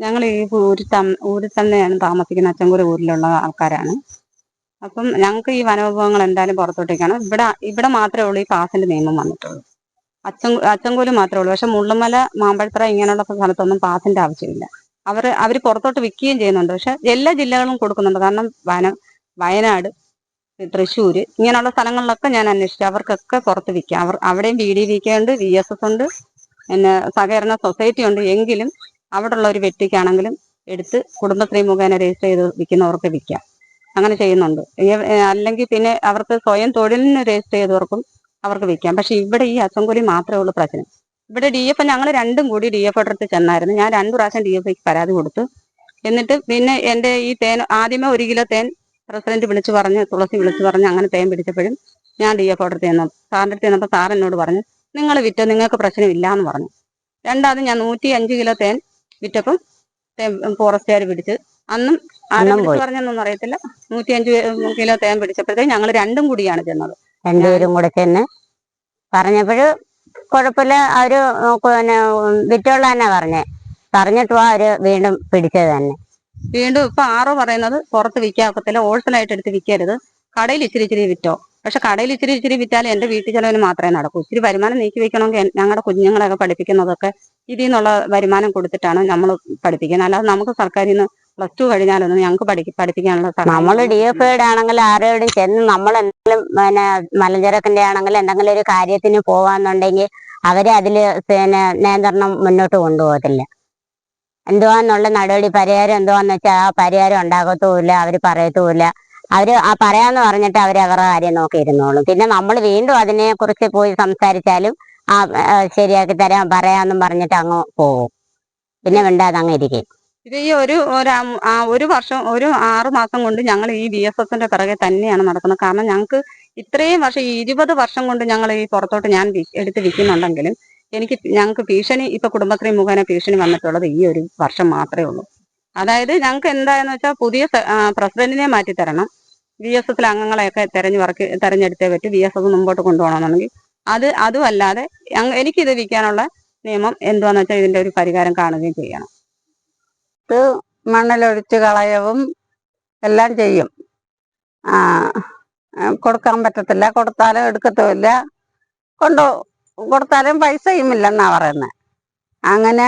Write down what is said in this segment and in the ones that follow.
ഞങ്ങൾ ഈ ഊരിൽ തം- ഊരിൽ തന്നെയാണ് താമസിക്കുന്ന അച്ചൻകൂര ഊരിലുള്ള ആൾക്കാരാണ്. അപ്പം ഞങ്ങൾക്ക് ഈ വനവിഭവങ്ങൾ എന്തായാലും പുറത്തോട്ടേക്കാണ്. ഇവിടെ ഇവിടെ മാത്രമേ ഉള്ളൂ ഈ പാസിന്റെ നിയമം വന്നിട്ടുള്ളൂ. അച്ചൻ അച്ചൻകൂൽ മാത്രമേ ഉള്ളൂ. പക്ഷെ മുള്ളുമല മാമ്പഴത്തറ ഇങ്ങനെയുള്ള സ്ഥലത്തൊന്നും പാസിന്റെ ആവശ്യമില്ല. അവർ അവർ പുറത്തോട്ട് വിൽക്കുകയും ചെയ്യുന്നുണ്ട്. പക്ഷെ എല്ലാ ജില്ലകളും കൊടുക്കുന്നുണ്ട്. കാരണം വന വയനാട് തൃശ്ശൂർ ഇങ്ങനെയുള്ള സ്ഥലങ്ങളിലൊക്കെ ഞാൻ അന്വേഷിച്ചു. അവർക്കൊക്കെ പുറത്ത് വിൽക്കാം. അവർ അവിടെയും B D V V S S ഉണ്ട്. പിന്നെ സഹകരണ സൊസൈറ്റി ഉണ്ട് എങ്കിലും അവിടെ ഉള്ള ഒരു വ്യക്തിക്കാണെങ്കിലും എടുത്ത് കുടുംബശ്രീ മുഖേന രജിസ്റ്റർ ചെയ്ത് വിൽക്കുന്നവർക്ക് വിൽക്കാം. അങ്ങനെ ചെയ്യുന്നുണ്ട്. അല്ലെങ്കിൽ പിന്നെ അവർക്ക് സ്വയം തൊഴിലിന് രജിസ്റ്റർ ചെയ്തവർക്കും അവർക്ക് വിൽക്കാം. പക്ഷെ ഇവിടെ ഈ അസംകുലി മാത്രമേ ഉള്ളൂ പ്രശ്നം. ഇവിടെ ഡി എഫ് ഞങ്ങൾ രണ്ടും കൂടി ഡി എഫ് അടുത്ത് ചെന്നായിരുന്നു. ഞാൻ രണ്ടു പ്രാവശ്യം ഡി എഫ് പരാതി കൊടുത്തു. എന്നിട്ട് പിന്നെ എന്റെ ഈ തേൻ ആദ്യമേ ഒരു കിലോ തേൻ പ്രസിഡന്റ് വിളിച്ചു പറഞ്ഞ് തുളസി വിളിച്ചു പറഞ്ഞ് അങ്ങനെ തേൻ പിടിച്ചപ്പോഴും ഞാൻ ഡി എഫ് അടുത്ത് ചെന്നു സാറിന്റെ അടുത്ത് ചെന്നപ്പോൾ സാർ എന്നോട് പറഞ്ഞു നിങ്ങൾ വിറ്റോ നിങ്ങൾക്ക് പ്രശ്നമില്ല എന്ന് പറഞ്ഞു. രണ്ടാമത് ഞാൻ നൂറ്റി അഞ്ച് കിലോ തേൻ വിറ്റപ്പം ഫോറസ്റ്റുകാർ പിടിച്ച്. അന്നും ആരും. പറഞ്ഞൊന്നും അറിയത്തില്ല. നൂറ്റി അഞ്ച് കിലോ തേൻ പിടിച്ചപ്പോഴത്തേക്ക് ഞങ്ങൾ രണ്ടും കൂടിയാണ് ചെന്നത്. രണ്ടുപേരും കൂടെ ചെന്ന് പറഞ്ഞപ്പോഴ് കുഴപ്പമില്ല അവർ പിന്നെ വിറ്റോള തന്നെ പറഞ്ഞേ. പറഞ്ഞിട്ടും അവർ വീണ്ടും പിടിച്ചത് തന്നെ. വീണ്ടും ഇപ്പൊ ആറോ പറയുന്നത് പുറത്ത് വിൽക്കാൻ ഹോൾസെയിൽ ഹോൾസെയിലായിട്ട് എടുത്ത് വിൽക്കരുത് കടയിൽ ഇച്ചിരി ഇച്ചിരി വിറ്റോ? പക്ഷെ കടയിൽ ഇച്ചിരി ഇച്ചിരി വിറ്റാൽ എന്റെ വീട്ടിൽ ചെലവിന് മാത്രമേ നടക്കൂ. ഇച്ചിരി വരുമാനം നീക്കി വെക്കണമെങ്കിൽ ഞങ്ങളുടെ കുഞ്ഞുങ്ങളെയൊക്കെ പഠിപ്പിക്കുന്നതൊക്കെ ഇതിൽ നിന്നുള്ള വരുമാനം കൊടുത്തിട്ടാണ് നമ്മൾ പഠിപ്പിക്കുന്നത്. അല്ലാതെ നമുക്ക് സർക്കാരിൽ നിന്ന് പ്ലസ് ടു കഴിഞ്ഞാലൊന്നും ഞങ്ങൾക്ക് പഠി പഠിപ്പിക്കാനുള്ള നമ്മൾ ഡി എഫ് ഐയുടെ ആണെങ്കിൽ ആരോടും ചെന്ന് നമ്മൾ എന്തെങ്കിലും പിന്നെ മലഞ്ചരക്കിന്റെ ആണെങ്കിൽ എന്തെങ്കിലും ഒരു കാര്യത്തിന് പോവാന്നുണ്ടെങ്കിൽ അവരെ അതിൽ പിന്നെ നിയന്ത്രണം മുന്നോട്ട് കൊണ്ടുപോകത്തില്ല. എന്തുവാന്നുള്ള നടപടി പരിഹാരം എന്തുവാന്ന് വെച്ചാൽ ആ പരിഹാരം ഉണ്ടാകത്തുമില്ല അവർ പറയത്തുമില്ല. അവർ ആ പറയാന്ന് പറഞ്ഞിട്ട് അവർ അവരുടെ കാര്യം നോക്കിയിരുന്നോളും. പിന്നെ നമ്മൾ വീണ്ടും അതിനെ കുറിച്ച് പോയി സംസാരിച്ചാലും ആ ശരിയാക്കി തരാം പറയാന്നും പറഞ്ഞിട്ട് അങ്ങ് പോകും. പിന്നെ മിണ്ടാതെ അങ്ങ് ഇരിക്കും. ഇത് ഈ ഒരു ഒരു വർഷം ഒരു ആറു മാസം കൊണ്ട് ഞങ്ങൾ ഈ ബി എസ് എസിന്റെ പിറകെ തന്നെയാണ് നടക്കുന്നത്. കാരണം ഞങ്ങൾക്ക് ഇത്രയും വർഷം ഇരുപത് വർഷം കൊണ്ട് ഞങ്ങൾ ഈ പുറത്തോട്ട് ഞാൻ എടുത്ത് വിൽക്കുന്നുണ്ടെങ്കിലും എനിക്ക് ഞങ്ങൾക്ക് ഭീഷണി ഇപ്പൊ കുടുംബശ്രീ മുഖേന ഭീഷണി വന്നിട്ടുള്ളത് ഈ ഒരു വർഷം മാത്രമേ ഉള്ളൂ. അതായത് ഞങ്ങൾക്ക് എന്താന്ന് വെച്ചാൽ പുതിയ പ്രസിഡന്റിനെ മാറ്റി തരണം ബി എസ് എസിലെ അംഗങ്ങളെയൊക്കെ തെരഞ്ഞു വർക്ക് തെരഞ്ഞെടുത്തേ പറ്റൂ. വി എസ് എസ് മുമ്പോട്ട് കൊണ്ടുപോകണമെന്നുണ്ടെങ്കിൽ. അത് അതുമല്ലാതെ എനിക്കിത് വിൽക്കാനുള്ള നിയമം എന്തുവാന്ന് വെച്ചാൽ ഇതിന്റെ ഒരു പരിഹാരം കാണുകയും ചെയ്യണം. ഇത് മണ്ണിലൊഴിച്ച് കളയവും എല്ലാം ചെയ്യും. കൊടുക്കാൻ പറ്റത്തില്ല കൊടുത്താലും എടുക്കത്തുമില്ല. കൊണ്ടു കൊടുത്താലും പൈസയും ഇല്ലെന്നാ പറയുന്നത് അങ്ങനെ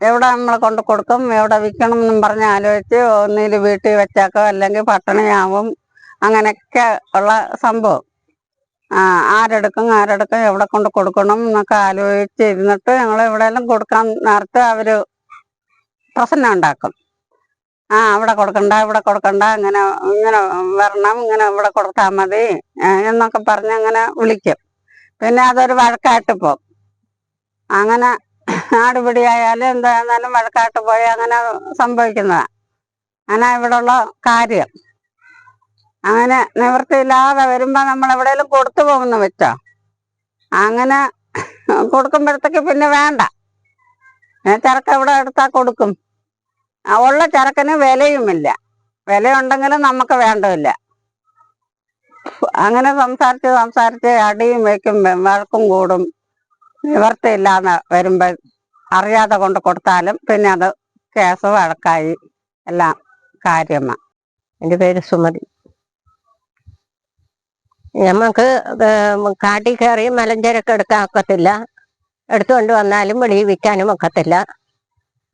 എവിടെ നമ്മൾ കൊണ്ട് കൊടുക്കും എവിടെ വിൽക്കണം എന്നും പറഞ്ഞ് ആലോചിച്ച് ഒന്നിൽ വീട്ടിൽ വെച്ചേക്കോ അല്ലെങ്കിൽ പട്ടിണിയാവും അങ്ങനെയൊക്കെ ഉള്ള സംഭവം. ആരെടുക്കും ആരെടുക്കും എവിടെ കൊണ്ട് കൊടുക്കണം എന്നൊക്കെ ആലോചിച്ച് ഇരുന്നിട്ട് ഞങ്ങൾ എവിടെയെല്ലാം കൊടുക്കാൻ നേരത്തെ അവർ പ്രശ്നം ഉണ്ടാക്കും. ആ അവിടെ കൊടുക്കണ്ട ഇവിടെ കൊടുക്കണ്ട ഇങ്ങനെ ഇങ്ങനെ വരണം ഇങ്ങനെ ഇവിടെ കൊടുത്താൽ മതി എന്നൊക്കെ പറഞ്ഞ് അങ്ങനെ വിളിക്കും. പിന്നെ അതൊരു വഴക്കായിട്ട് പോകും അങ്ങനെ ആടുപിടിയായാലും എന്തായാലും വഴക്കാട്ട് പോയി അങ്ങനെ സംഭവിക്കുന്നതാണ് അങ്ങനെ ഇവിടെയുള്ള കാര്യം. അങ്ങനെ നിവൃത്തിയില്ലാതെ വരുമ്പോ നമ്മൾ എവിടെയെങ്കിലും കൊടുത്തു പോകുന്ന വെച്ചോ അങ്ങനെ കൊടുക്കുമ്പോഴത്തേക്ക് പിന്നെ വേണ്ട. ചരക്ക് എവിടെ എടുത്താൽ കൊടുക്കും? ഉള്ള ചരക്കിന് വിലയുമില്ല. വിലയുണ്ടെങ്കിലും നമുക്ക് വേണ്ടതില്ല. അങ്ങനെ സംസാരിച്ച് സംസാരിച്ച് അടിയും വയ്ക്കും വഴക്കും കൂടും. നിവർത്തിയില്ലാന്ന് വരുമ്പോൾ അറിയാതെ കൊണ്ട് കൊടുത്താലും പിന്നെ അത് കേസ് വഴക്കായി എല്ലാം കാര്യമ്മ എന്റെ പേര് സുമതി. നമുക്ക് കാട്ടിൽ കയറി മലഞ്ചരക്ക് എടുക്കാൻ ഒക്കത്തില്ല. എടുത്തുകൊണ്ട് വന്നാലും വെളിയിൽ വിൽക്കാനും ഒക്കത്തില്ല.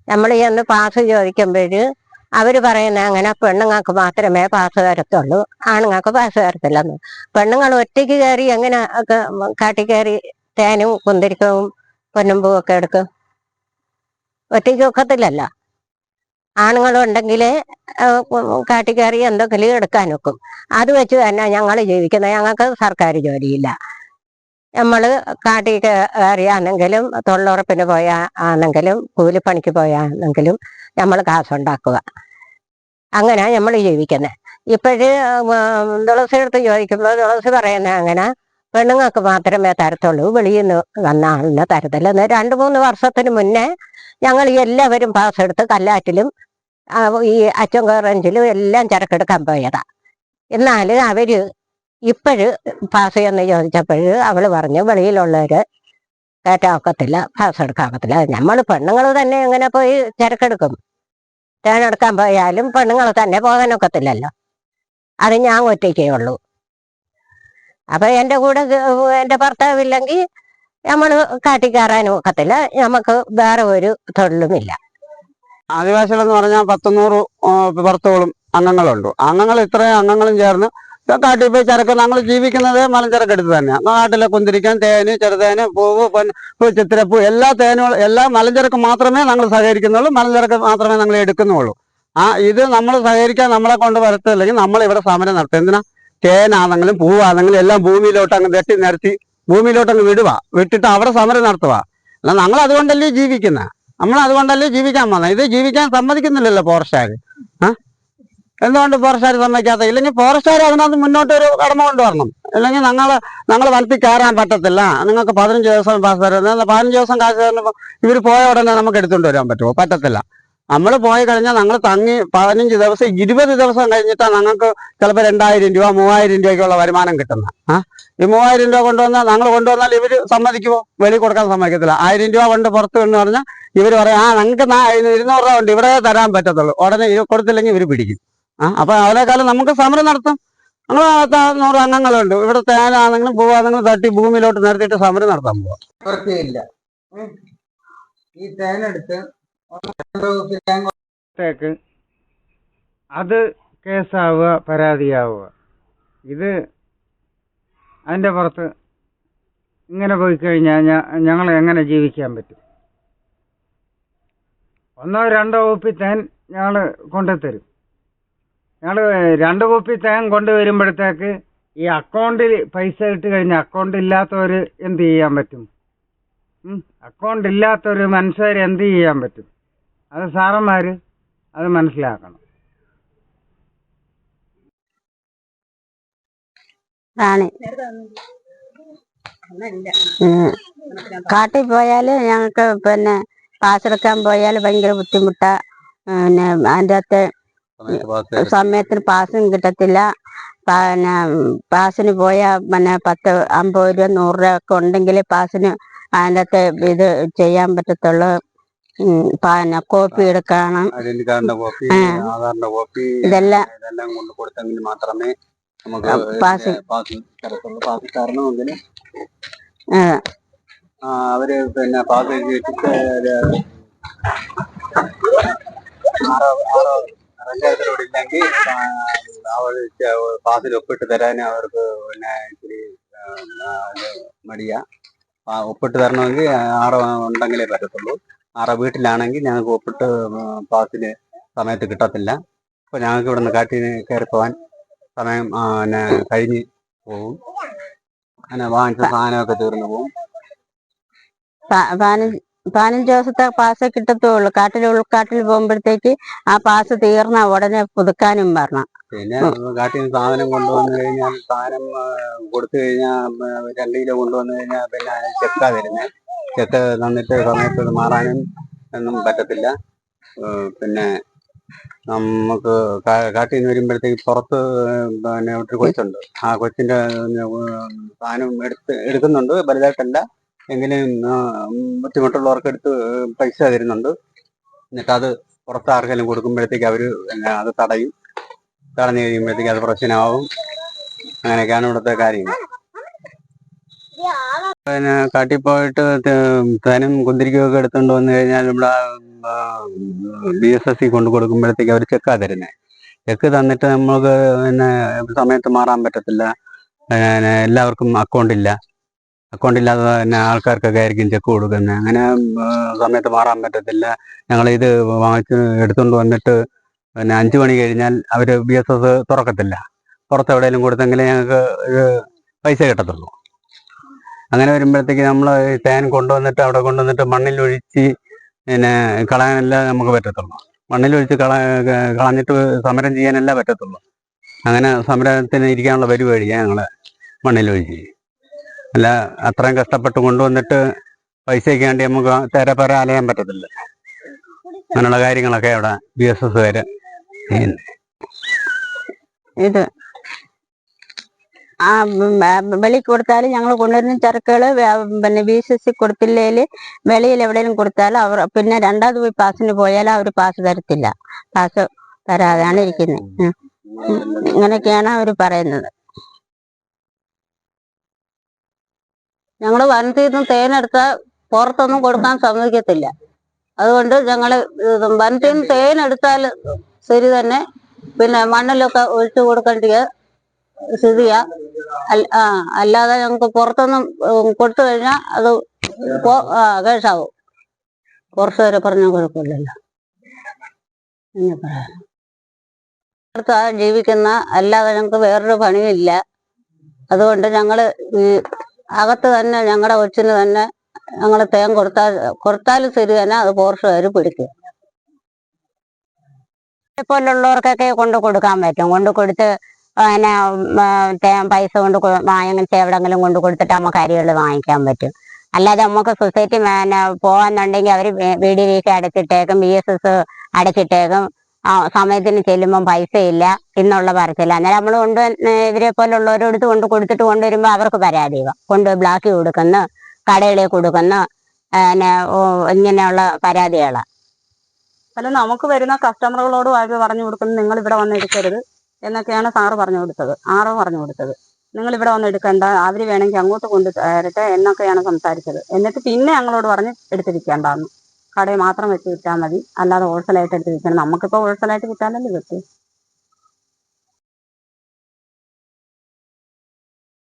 നമ്മൾ ചെന്ന് പാസ് ചോദിക്കുമ്പോൾ അവർ പറയുന്ന അങ്ങനെ പെണ്ണുങ്ങൾക്ക് മാത്രമേ പാസ് തരത്തുള്ളൂ. ആണുങ്ങൾക്ക് പാസ് തരത്തില്ലെന്ന്. പെണ്ണുങ്ങൾ ഒറ്റയ്ക്ക് കയറി എങ്ങനെ ഒക്കെ കാട്ടിൽ കയറി തേനും കുന്തിരിക്കവും പൊന്നുമ്പും ഒക്കെ എടുക്കും? ഒറ്റയ്ക്ക് ഒക്കത്തില്ലല്ലോ. ആണുങ്ങളുണ്ടെങ്കിലേ കാട്ടി കയറി എന്തെങ്കിലും എടുക്കാൻ വെക്കും അത് വെച്ച് തന്നെ ഞങ്ങൾ ജീവിക്കുന്നത് ഞങ്ങൾക്ക് സർക്കാർ ജോലിയില്ല. നമ്മൾ കാട്ടി കയറിയാണെങ്കിലും തൊഴിലുറപ്പിന് പോയാ ആണെങ്കിലും കൂലിപ്പണിക്ക് പോയാണെങ്കിലും നമ്മൾ കാശുണ്ടാക്കുക. അങ്ങനെ നമ്മൾ ജീവിക്കുന്നത് ഇപ്പോഴ് തുളസി എടുത്ത് ചോദിക്കുമ്പോൾ തുളസി പറയുന്നത് അങ്ങനെ പെണ്ണുങ്ങൾക്ക് മാത്രമേ തരത്തുള്ളൂ വെളിയിൽ നിന്ന് വന്ന ആളിനെ തരത്തില്ല. രണ്ട് മൂന്ന് വർഷത്തിന് മുന്നേ ഞങ്ങൾ എല്ലാവരും പാസ് എടുത്ത് കല്ലാറ്റിലും ഈ അച്ചൻകോറഞ്ചിലും എല്ലാം ചരക്കെടുക്കാൻ പോയതാ. എന്നാൽ അവർ ഇപ്പോഴ് പാസ് എന്ന് ചോദിച്ചപ്പോൾ അവൾ പറഞ്ഞു വെളിയിലുള്ളവര് കയറ്റാൻ ഒക്കത്തില്ല പാസ് എടുക്കാൻ ഒക്കത്തില്ല. നമ്മൾ പെണ്ണുങ്ങൾ തന്നെ എങ്ങനെ പോയി ചരക്കെടുക്കും? തേനെടുക്കാൻ പോയാലും പെണ്ണുങ്ങൾ തന്നെ പോകാനൊക്കത്തില്ലല്ലോ അത് ഞാൻ ഒറ്റയ്ക്കേ ഉള്ളൂ. അപ്പൊ എന്റെ കൂടെ എന്റെ ഭർത്താവില്ലെങ്കിൽ നമ്മൾ കാട്ടി കയറാനും ഒക്കത്തില്ല. നമുക്ക് വേറെ ഒരു തൊഴിലുമില്ല. ആദിവാസികൾ എന്ന് പറഞ്ഞാൽ പത്തുനൂറ് പുറത്തോളം അംഗങ്ങളുണ്ട്. അംഗങ്ങൾ ഇത്രയും അംഗങ്ങളും ചേർന്ന് കാട്ടിൽ പോയി ചരക്ക് ഞങ്ങൾ ജീവിക്കുന്നത് മലഞ്ചരക്കെടുത്ത് തന്നെയാണ് നാട്ടിലെ കുന്തിരിക്കാൻ തേന് ചെറുതേന് പൂവ് പൊൻ പൂ, ചിത്തിരപ്പൂ എല്ലാ തേനുകളും എല്ലാ മലഞ്ചരക്ക് മാത്രമേ ഞങ്ങൾ സഹകരിക്കുന്നുള്ളൂ. മലഞ്ചരക്ക് മാത്രമേ ഞങ്ങൾ എടുക്കുന്നുള്ളൂ. ആ ഇത് നമ്മൾ സഹകരിക്കാൻ നമ്മളെ കൊണ്ട് വരത്തില്ലെങ്കിൽ നമ്മൾ ഇവിടെ സമരം നടത്തും. എന്തിനാ? തേനാണെങ്കിലും പൂവാണെങ്കിലും എല്ലാം ഭൂമിയിലോട്ട് അങ്ങ് തെട്ടി നിരത്തി ഭൂമിയിലോട്ട് അങ്ങ് വിടുക വിട്ടിട്ട് അവിടെ സമരം നടത്തുക അല്ല ഞങ്ങൾ അതുകൊണ്ടല്ലേ ജീവിക്കുന്ന? നമ്മൾ അതുകൊണ്ടല്ലേ ജീവിക്കാൻ വന്നത് ഇത് ജീവിക്കാൻ സമ്മതിക്കുന്നില്ലല്ലോ ഫോറസ്റ്റുകാർ ആ? എന്തുകൊണ്ട് ഫോറസ്റ്റുകാർ സമ്മതിക്കാത്ത? ഇല്ലെങ്കിൽ ഫോറസ്റ്റുകാർ അതിനകത്ത് മുന്നോട്ട് ഒരു കടമ കൊണ്ടുവരണം. അല്ലെങ്കിൽ ഞങ്ങൾ ഞങ്ങൾ വനത്തിൽ കയറാൻ പറ്റത്തില്ല. നിങ്ങൾക്ക് പതിനഞ്ച് ദിവസം പാസ് തരുന്നത് പതിനഞ്ച് ദിവസം കാശ് തരുമ്പോൾ ഇവർ പോയ ഉടനെ നമുക്ക് എടുത്തുകൊണ്ട് വരാൻ പറ്റുമോ? പറ്റത്തില്ല. നമ്മൾ പോയി കഴിഞ്ഞാൽ ഞങ്ങൾ തങ്ങി പതിനഞ്ച് ദിവസം ഇരുപത് ദിവസം കഴിഞ്ഞിട്ടാണ് ഞങ്ങൾക്ക് ചിലപ്പോൾ രണ്ടായിരം രൂപ മൂവായിരം രൂപയ്ക്കുള്ള വരുമാനം കിട്ടുന്നത് ആ? ഈ മൂവായിരം രൂപ കൊണ്ടുവന്നാൽ ഞങ്ങൾ കൊണ്ടുവന്നാൽ ഇവർ സമ്മതിക്കുമോ വെളി കൊടുക്കാൻ സമ്മതിക്കത്തില്ല. ആയിരം രൂപ കൊണ്ട് പുറത്ത് എന്ന് പറഞ്ഞാൽ ഇവർ പറയും ആ ഞങ്ങൾക്ക് ഇരുന്നൂറ് രൂപ ഉണ്ട് ഇവിടെ തരാൻ പറ്റത്തുള്ളൂ. ഉടനെ കൊടുത്തില്ലെങ്കിൽ ഇവർ പിടിക്കും. ആ? അപ്പൊ അവരെക്കാലം നമുക്ക് സമരം നടത്തും. ഞങ്ങൾ നൂറ് അംഗങ്ങളുണ്ട്. ഇവിടെ തേനാണെങ്കിലും പൂവാണെങ്കിലും തട്ടി ഭൂമിയിലോട്ട് നിർത്തിയിട്ട് സമരം നടത്താൻ പോവാം. ഈ തേനെടുത്ത് ത്തേക്ക് അത് കേസാവുക പരാതിയാവുക. ഇത് അതിന്റെ പുറത്ത് ഇങ്ങനെ പോയി കഴിഞ്ഞാൽ ഞങ്ങൾ എങ്ങനെ ജീവിക്കാൻ പറ്റും? ഒന്നോ രണ്ടോ കുപ്പി തേൻ ഞങ്ങൾ കൊണ്ടുത്തരും. ഞങ്ങൾ രണ്ട് കോപ്പി തേൻ കൊണ്ടുവരുമ്പോഴത്തേക്ക് ഈ അക്കൗണ്ടിൽ പൈസ ഇട്ട് കഴിഞ്ഞാൽ അക്കൗണ്ട് ഇല്ലാത്തവർ എന്ത് ചെയ്യാൻ പറ്റും? അക്കൗണ്ട് ഇല്ലാത്തൊരു മനുഷ്യർ എന്ത് ചെയ്യാൻ പറ്റും? അത് സാറന്മാർ അത് മനസ്സിലാക്കണം. കാട്ടിൽ പോയാൽ ഞങ്ങൾക്ക് പിന്നെ പാസ് എടുക്കാൻ പോയാൽ ഭയങ്കര ബുദ്ധിമുട്ടാ. പിന്നെ അതിന്റെ അകത്ത് സമയത്തിന് പാസും കിട്ടത്തില്ല. പിന്നെ പാസിന് പോയാൽ പിന്നെ പത്ത് അമ്പത് രൂപ നൂറ് രൂപ ഒക്കെ ഉണ്ടെങ്കിൽ പാസിന് അതിന്റെ അകത്ത് ഇത് ചെയ്യാൻ പറ്റത്തുള്ളൂ. പിന്നെ കോപ്പി എടുക്കണം. ഐഡന്റി കാർഡിന്റെ കോപ്പി ആ. ആധാറിന്റെ കോപ്പി ഇതെല്ലാം ഇതെല്ലാം കൊണ്ട് കൊടുത്തെങ്കിൽ മാത്രമേ നമുക്ക് പാസ് പാസ് പാസ് തരണമെങ്കിൽ അവർ പിന്നെ പാസ് പഞ്ചായത്തിനോട് ഇല്ലെങ്കിൽ അവർ പാസിൽ ഒപ്പിട്ട് തരാൻ അവർക്ക് പിന്നെ ഇച്ചിരി മടിയാ. ഒപ്പിട്ട് തരണമെങ്കിൽ ആറ് ഉണ്ടെങ്കിലേ പറ്റത്തുള്ളൂ. ആറോ വീട്ടിലാണെങ്കിൽ ഞങ്ങൾക്ക് ഒപ്പിട്ട് പാസിന് സമയത്ത് കിട്ടത്തില്ല. അപ്പൊ ഞങ്ങൾക്ക് ഇവിടെ നിന്ന് കാട്ടിന് കയറി പോകാൻ സമയം പിന്നെ കഴിഞ്ഞ് പോകും അങ്ങനെ വാങ്ങിച്ച സാധനമൊക്കെ തീർന്നു പോകും പതിനഞ്ച് ദിവസത്തെ പാസ് കിട്ടത്തുള്ളൂ. കാട്ടിൽ ഉൾക്കാട്ടിൽ പോകുമ്പോഴത്തേക്ക് ആ പാസ് തീർന്ന ഉടനെ പുതുക്കാനും വരണം. പിന്നെ കാട്ടിൽ സാധനം കൊണ്ടുവന്നു കഴിഞ്ഞാൽ സാധനം കൊടുത്തു കഴിഞ്ഞാൽ രണ്ട് കിലോ കൊണ്ടുവന്നു കഴിഞ്ഞാൽ പിന്നെ ചെക്കാ തരുന്നത് ചെക്ക് തന്നിട്ട് സമയത്ത് മാറാനും ഒന്നും പറ്റത്തില്ല. പിന്നെ നമുക്ക് കാട്ടിൽ നിന്ന് വരുമ്പോഴത്തേക്ക് പുറത്ത് പിന്നെ ഒരു കൊച്ചുണ്ട്. ആ കൊച്ചിന്റെ സാധനം എടുത്ത് എടുക്കുന്നുണ്ട്. വലുതായിട്ടല്ല. എങ്കിലും ബുദ്ധിമുട്ടുള്ളവർക്ക് എടുത്ത് പൈസ തരുന്നുണ്ട്. എന്നിട്ട് അത് പുറത്ത് ആർക്കെങ്കിലും കൊടുക്കുമ്പോഴത്തേക്ക് അവർ അത് തടയും. തടഞ്ഞു കഴിയുമ്പോഴത്തേക്ക് അത് പ്രശ്നമാവും. അങ്ങനെയൊക്കെയാണ് ഇവിടുത്തെ കാര്യങ്ങൾ. പിന്നെ കാട്ടിൽ പോയിട്ട് തേനും കുന്തിരിക്കുകയൊക്കെ എടുത്തുകൊണ്ട് വന്നു കഴിഞ്ഞാൽ ഇവിടെ ബി എസ് എസ് സി കൊണ്ട് കൊടുക്കുമ്പോഴത്തേക്ക് അവർ ചെക്കാ തരുന്നത് ചെക്ക് തന്നിട്ട് നമുക്ക് പിന്നെ സമയത്ത് മാറാൻ പറ്റത്തില്ല. പിന്നെ എല്ലാവർക്കും അക്കൗണ്ട് ഇല്ല. അക്കൗണ്ട് ഇല്ലാത്ത പിന്നെ ആൾക്കാർക്കൊക്കെ ആയിരിക്കും ചെക്ക് കൊടുക്കുന്നത് അങ്ങനെ സമയത്ത് മാറാൻ പറ്റത്തില്ല. ഞങ്ങൾ ഇത് വാങ്ങിച്ച് എടുത്തുകൊണ്ട് വന്നിട്ട് പിന്നെ അഞ്ചു മണി കഴിഞ്ഞാൽ അവർ ബി എസ് എസ് തുറക്കത്തില്ല. പുറത്ത് എവിടെയെങ്കിലും കൊടുത്തെങ്കിലേ ഞങ്ങൾക്ക് പൈസ കിട്ടത്തുള്ളൂ. അങ്ങനെ വരുമ്പോഴത്തേക്ക് നമ്മൾ തേൻ കൊണ്ടുവന്നിട്ട് അവിടെ കൊണ്ടുവന്നിട്ട് മണ്ണിലൊഴിച്ച് പിന്നെ കളയാനല്ല നമുക്ക് പറ്റത്തുള്ളൂ. മണ്ണിലൊഴിച്ച് കള കളഞ്ഞിട്ട് സമരം ചെയ്യാനല്ല പറ്റത്തുള്ളൂ. അങ്ങനെ സമരത്തിന് ഇരിക്കാനുള്ള പരിപാടിയാണ് ഞങ്ങൾ മണ്ണിലൊഴിച്ച് അല്ല അത്രയും കഷ്ടപ്പെട്ട് കൊണ്ടുവന്നിട്ട് പൈസയ്ക്ക് വേണ്ടി നമുക്ക് തേരെ അലയാൻ പറ്റത്തില്ല. അങ്ങനെയുള്ള കാര്യങ്ങളൊക്കെ അവിടെ ബി എസ് എസ് വരെ ചെയ്യുന്നത് ഇത് ആ വെളി കൊടുത്താൽ ഞങ്ങൾ കൊണ്ടുവരുന്ന ചരക്കുകൾ പിന്നെ ബി സി സി കൊടുത്തില്ലേൽ വെളിയിൽ എവിടെയെങ്കിലും കൊടുത്താൽ അവർ പിന്നെ രണ്ടാമത് പോയി പാസിന് പോയാൽ അവർ പാസ് തരത്തില്ല. പാസ് തരാതെയാണ് ഇരിക്കുന്നത് ഇങ്ങനെയൊക്കെയാണ് അവർ പറയുന്നത്. ഞങ്ങൾ വനത്തിൽ നിന്ന് തേനെടുത്താൽ പുറത്തൊന്നും കൊടുക്കാൻ സമ്മതിക്കത്തില്ല. അതുകൊണ്ട് ഞങ്ങൾ വനത്തിൽ നിന്ന് തേനെടുത്താൽ ശരി തന്നെ. പിന്നെ മണ്ണിലൊക്കെ ഒഴിച്ചു കൊടുക്കേണ്ടിയ സ്ഥിതിയാ. അല്ല- ആ അല്ലാതെ ഞങ്ങൾക്ക് പുറത്തൊന്നും കൊടുത്തു കഴിഞ്ഞാൽ അത് കേസാവും. കുറച്ച് വരെ പറഞ്ഞാൽ കുഴപ്പമില്ലല്ലോ. പിന്നെ പറയാം. ജീവിക്കുന്ന അല്ലാതെ ഞങ്ങൾക്ക് വേറൊരു പണിയില്ല അതുകൊണ്ട് ഞങ്ങൾ ഈ അകത്ത് തന്നെ ഞങ്ങളുടെ കൊച്ചിന് തന്നെ ഞങ്ങൾ തേൻ കൊടുത്താൽ കൊടുത്താലും ശരി തന്നെ അത് പോർഷുകാർ പിടിക്കും. പോലുള്ളവർക്കൊക്കെ കൊണ്ട് കൊടുക്കാൻ പറ്റും. കൊണ്ട് കൊടുത്ത് പിന്നെ പൈസ കൊണ്ട് വാങ്ങിച്ച് എവിടെങ്കിലും കൊണ്ട് കൊടുത്തിട്ട് നമുക്ക് അരികൾ വാങ്ങിക്കാൻ പറ്റും. അല്ലാതെ നമുക്ക് സൊസൈറ്റി പിന്നെ പോകാന്നുണ്ടെങ്കിൽ അവർ വി ഡി വി അടച്ചിട്ടേക്കും ബി എസ് എസ് അടച്ചിട്ടേക്കും സമയത്തിന് ചെല്ലുമ്പം പൈസ ഇല്ല എന്നുള്ള പറച്ചില്ല അന്നേരം നമ്മൾ കൊണ്ട് ഇവരെ പോലുള്ളവരോടുത്ത് കൊണ്ട് കൊടുത്തിട്ട് കൊണ്ടുവരുമ്പോൾ അവർക്ക് പരാതിയാവും കൊണ്ട് ബ്ലാക്ക് കൊടുക്കുന്നു കടകളിൽ കൊടുക്കുന്നു പിന്നെ ഇങ്ങനെയുള്ള പരാതികളാണ് അല്ല നമുക്ക് വരുന്ന കസ്റ്റമറുകളോട് പറഞ്ഞു കൊടുക്കുന്നത് നിങ്ങൾ ഇവിടെ വന്ന് എടുക്കരുത്. എന്നൊക്കെയാണ് സാറ് പറഞ്ഞു കൊടുത്തത്. ആറോ പറഞ്ഞു കൊടുത്തത്. നിങ്ങൾ ഇവിടെ വന്ന് എടുക്കണ്ട. അവർ വേണമെങ്കിൽ അങ്ങോട്ട് കൊണ്ടു തരട്ടെ എന്നൊക്കെയാണ് സംസാരിച്ചത്. എന്നിട്ട് പിന്നെ ഞങ്ങളോട് പറഞ്ഞ് എടുത്ത് വിൽക്കേണ്ടെന്ന് കടയിൽ മാത്രം വെച്ച് വിറ്റാൽ മതി. അല്ലാതെ ഹോൾസെയിലായിട്ട് എടുത്ത് വിൽക്കണം. നമുക്കിപ്പോൾ ഹോൾസെയിലായിട്ട് വിറ്റാലല്ലേ പറ്റൂ.